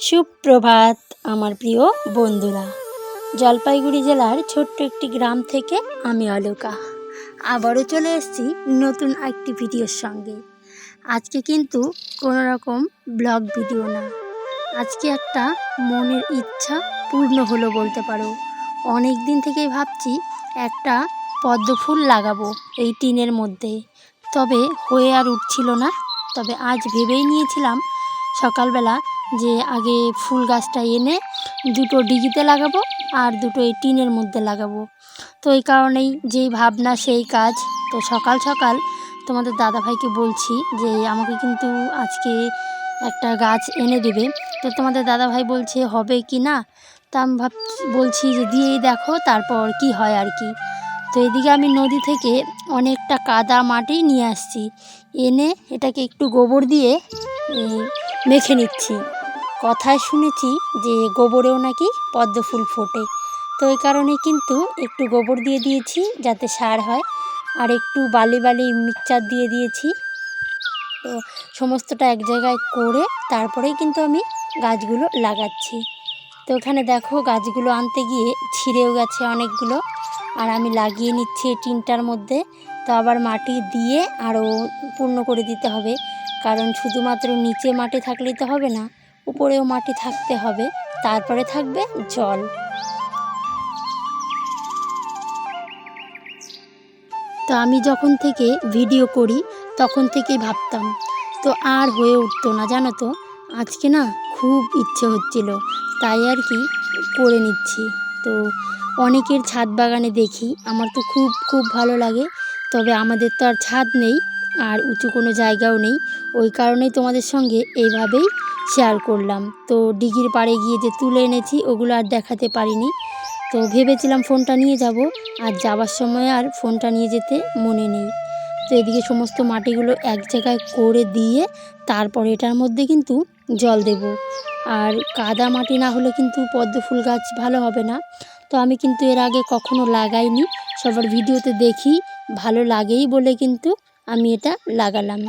সুপ্রভাত, আমার প্রিয় বন্ধুরা। জলপাইগুড়ি জেলার ছোট্ট একটি গ্রাম থেকে আমি অলোকা। আবারও চলে এসেছি নতুন একটি ভিডিওর সঙ্গে। আজকে কিন্তু কোনো রকম ব্লগ ভিডিও না। আজকে একটা মনের ইচ্ছা পূর্ণ হলো বলতে পারো। অনেক দিন থেকেই ভাবছি একটা পদ্ম ফুল লাগাবো এই টিনের মধ্যে। তবে হয়ে আর উঠছিল না। তবে আজ ভেবেই নিয়েছিলাম সকালবেলা যে আগে ফুল গাছটা এনে দুটো ডিগিতে লাগাবো আর দুটো এই টিনের মধ্যে লাগাবো। তো এই কারণেই যেই ভাবনা, সেই কাজ। তো সকাল সকাল তোমাদের দাদাভাইকে বলছি যে আমাকে কিন্তু আজকে একটা গাছ এনে দেবে। তো তোমাদের দাদাভাই বলছে, হবে কি না? তা আমি ভাবছি বলছি যে, দিয়েই দেখো, তারপর কি হয় আর কি? তো এদিকে আমি নদী থেকে অনেকটা কাদা মাটি নিয়ে আসছি। এনে এটাকে একটু গোবর দিয়ে মেখে নিচ্ছি। কথায় শুনেছি যে, গোবরেও নাকি পদ্ম ফুল ফোটে। তো এই কারণে কিন্তু একটু গোবর দিয়ে দিয়েছি যাতে সার হয়। আর একটু বালি বালি মিক্সচার দিয়ে দিয়েছি। তো সমস্তটা এক জায়গায় করে তারপরেই কিন্তু আমি গাছগুলো লাগাচ্ছি। তো ওখানে দেখো গাছগুলো আনতে গিয়ে ছিঁড়েও গেছে অনেকগুলো। আর আমি লাগিয়ে নিচ্ছি টিনটার মধ্যে। তো আবার মাটি দিয়ে আরও পূর্ণ করে দিতে হবে। কারণ শুধুমাত্র নিচে মাটি থাকলেই তো হবে না, উপরেও মাটি থাকতে হবে। তারপরে থাকবে জল। তো আমি যখন থেকে ভিডিও করি, তখন থেকেই ভাবতাম, তো আর হয়ে উঠতো না, জানো তো? আজকে না খুব ইচ্ছে হচ্ছিল, তাই আর কি করে নিচ্ছি। তো অনেকের ছাদ বাগানে দেখি, আমার তো খুব খুব ভালো লাগে, তবে আমাদের তো আর ছাদ নেই, আর উঁচু কোনো জায়গাও নেই, ওই কারণেই তোমাদের সঙ্গে এইভাবেই শেয়ার করলাম। তো ডিগির পাড়ে গিয়ে যে তুলে এনেছি, ওগুলো আর দেখাতে পারিনি তো ভেবেছিলাম ফোনটা নিয়ে যাব, আর যাওয়ার সময় আর ফোনটা নিয়ে যেতে মনে নেই। তো এদিকে সমস্ত মাটিগুলো এক জায়গায় করে দিয়ে তারপর এটার মধ্যে কিন্তু জল দেব। আর কাদা মাটি না হলে কিন্তু পদ্ম ফুল গাছ ভালো হবে না। তো আমি কিন্তু এর আগে কখনো লাগাইনি, সবার ভিডিওতে দেখি, ভালো লাগেই বলে কিন্তু আমি এটা লাগালাম।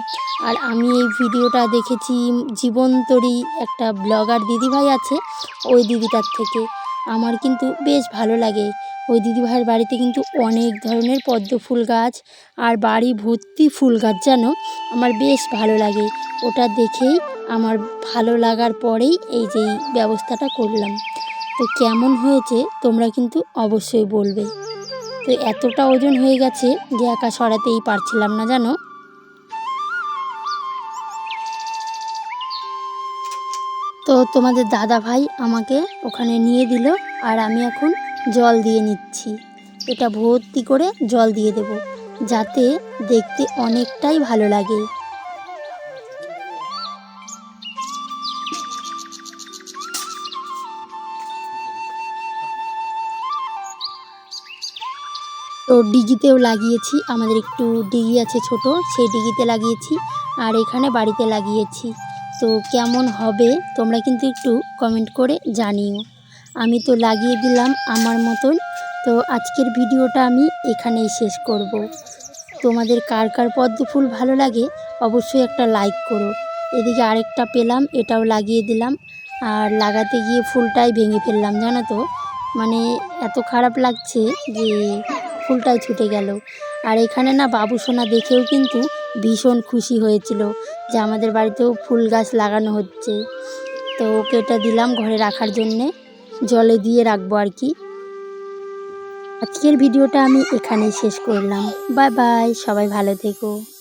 আর আমি এই ভিডিওটা দেখেছি জীবন্তরী একটা ব্লগার দিদিভাই আছে, ওই দিদিটার থেকে। আমার কিন্তু বেশ ভালো লাগে। ওই দিদিভাইয়ের বাড়িতে কিন্তু অনেক ধরনের পদ্ম ফুল গাছ আর বাড়ি ভর্তি ফুল গাছ যেন আমার বেশ ভালো লাগে। ওটা দেখেই আমার ভালো লাগার পরেই এই যে ব্যবস্থাটা করলাম। তো কেমন হয়েছে তোমরা কিন্তু অবশ্যই বলবে। তো এতটা ওজন হয়ে গেছে যে একা সরাতেই পারছিলাম না জানো? তো তোমাদের দাদা ভাই আমাকে ওখানে নিয়ে দিল আর আমি এখন জল দিয়ে নিচ্ছি। এটা ভর্তি করে জল দিয়ে দেব, যাতে দেখতে অনেকটাই ভালো লাগে। তো ডিগিতেও লাগিয়েছি, আমাদের একটু ডিগি আছে ছোট, সেই ডিগিতে লাগিয়েছি আর এখানে বাড়িতে লাগিয়েছি। তো কেমন হবে তোমরা কিন্তু একটু কমেন্ট করে জানিও। আমি তো লাগিয়ে দিলাম আমার মতন। তো আজকের ভিডিওটা আমি এখানেই শেষ করব। তোমাদের কার কার পদ্ম ফুল ভালো লাগে অবশ্যই একটা লাইক করো। এদিকে আরেকটা পেলাম, এটাও লাগিয়ে দিলাম। আর লাগাতে গিয়ে ফুলটাই ভেঙে ফেললাম, জানো তো? মানে এত খারাপ লাগছে যে ফুলটাই ছুটে গেল। আর এখানে না বাবু সোনা দেখেও কিন্তু ভীষণ খুশি হয়েছিল যে আমাদের বাড়িতেও ফুল গাছ লাগানো হচ্ছে। তো ওকে এটা দিলাম ঘরে রাখার জন্যে, জলে দিয়ে রাখব আর কি। আজকের ভিডিওটা আমি এখানেই শেষ করলাম। বাই বাই, সবাই ভালো থেকো।